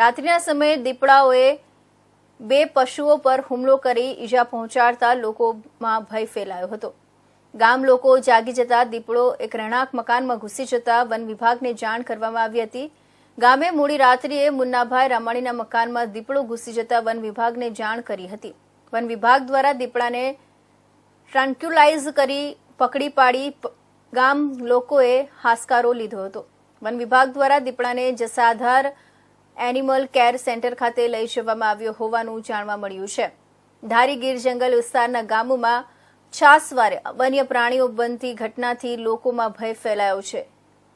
રાત્રિના સમયે દીપડાઓએ બે પશુઓ પર હુમલો કરી ઈજા પહોંચાડતા લોકોમાં ભય ફેલાયો હતો. ગામ લોકો જાગી જતા દીપડો એક રહેણાંક મકાનમાં ઘૂસી જતા વન વિભાગને જાણ કરવામાં આવી હતી. ગામે મોડી રાત્રિએ મુન્નાભાઈ રામાણીના મકાનમાં દીપડો ઘૂસી જતા વન વિભાગને જાણ કરી હતી. વન વિભાગ દ્વારા દીપડાને ટ્રાન્ક્યુલાઇઝ કરી પકડી પાડી ગામ લોકોએ હાશકારો લીધો હતો. વન વિભાગ દ્વારા દીપડાને જસાધાર એનિમલ કેર સેન્ટર ખાતે લઈ જવામાં આવ્યો હોવાનું જાણવા મળ્યું છે. ધારી જંગલ વિસ્તારના ગામોમાં છાસવારે વન્ય પ્રાણીઓ બનતી ઘટનાથી લોકોમાં ભય ફેલાયો છે.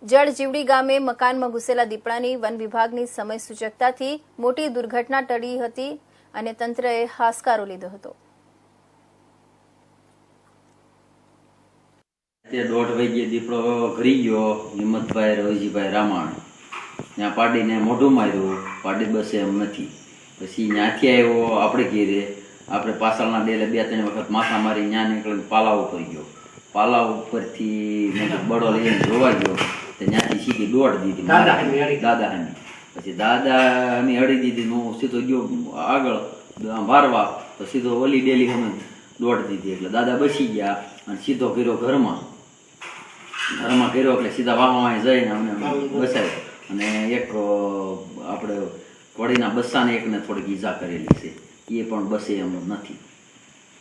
જળજીવડી ગામે મકાનમાં ઘૂસેલા દીપડાની વન વિભાગની સમય સૂચકતાથી મોટી દુર્ઘટના ટળી હતી અને તંત્રએ હાશકારો લીધો હતો. દોઢ વાગ્યે દીપડો ઘરી ગયો, હિંમતભાઈ રવજીભાઈ રામાણ. ત્યાં પાડીને મોઢું માર્યું. પાડી બસે એમ નથી. પછી ત્યાંથી આવ્યો આપણે ઘેરે. આપણે પાછળના ડેલે બે ત્રણ વખત માથા મારી ત્યાં નીકળીને પાલા ઉપર ગયો. પાલા ઉપરથી બળો લઈને જોવા ગયો. તો ત્યાંથી સીધી દોડ દીધી દાદા હામી અડી. દાદા હામી પછી દાદા અમે અડી દીધી હું સીધો ગયો આગળ વારવા. તો સીધો ઓલી ડેલી અમે દોડ દીધી. એટલે દાદા બસી ગયા અને સીધો કર્યો ઘરમાં. ઘરમાં કર્યો એટલે સીધા વાહમાં જઈને અમને બસાવ્યો. અને એક આપણે કોળીના બસ્સાને એકને થોડીક ઈજા કરેલી છે. એ પણ બસે એમ નથી.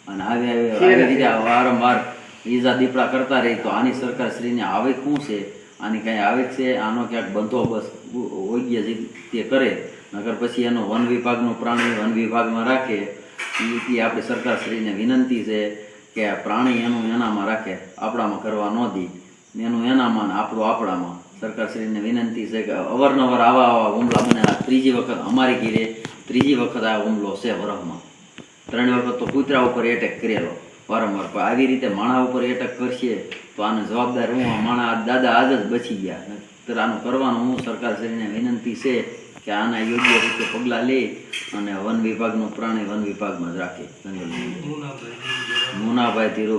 અને આવી આવી રીતે વારંવાર ઈજા દીપડા કરતા રહી તો આની સરકાર શ્રીને આવે શું છે? આની કાંઈ આવે છે? આનો ક્યાંક બંદોબસ્ત યોગ્ય રીતે કરે. નગર પછી એનો વન વિભાગનો પ્રાણી વન વિભાગમાં રાખે. એ આપણી સરકાર શ્રીને વિનંતી છે કે પ્રાણી એનું એનામાં રાખે. આપણામાં કરવા ન દી. એનું એનામાં ને આપણું આપણામાં. સરકારશ્રીને વિનંતી છે કે અવારનવાર આવા આવા હુમલા બનેલા ત્રીજી વખત અમારી ઘીરે ત્રીજી વખત આ હુમલો છે વરહમાં. ત્રણ વખત તો કૂતરા ઉપર એટેક કરેલો. વારંવાર પણ આવી રીતે માણા ઉપર એટેક કરશે તો આનો જવાબદાર હું માણા દાદા આજ જ બચી ગયા. તર આનું કરવાનું હું સરકારશ્રીને વિનંતી છે કે આના યોગ્ય રીતે પગલાં લે અને વન વિભાગનું પ્રાણી વન વિભાગમાં જ રાખે. મુનાભાઈ ધીરુ